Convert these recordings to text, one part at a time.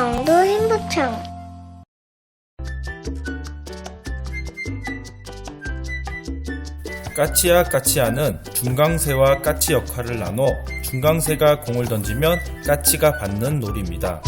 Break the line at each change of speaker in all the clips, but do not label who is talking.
강도 행보창
까치야 까치야는 중강새와 까치 역할을 나눠 중강새가 공을 던지면 까치가 받는 놀이입니다.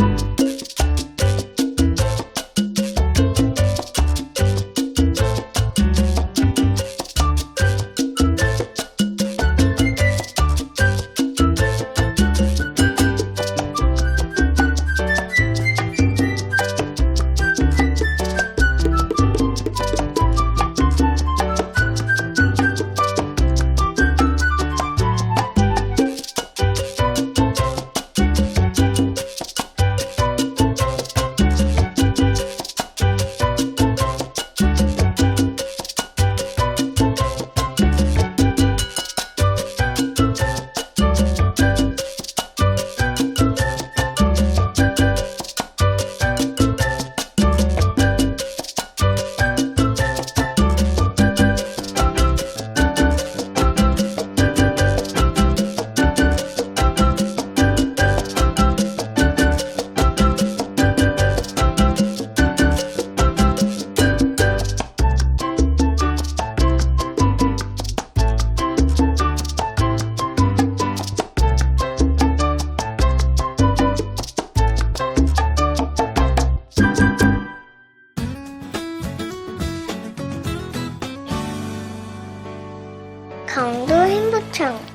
강도 행복창.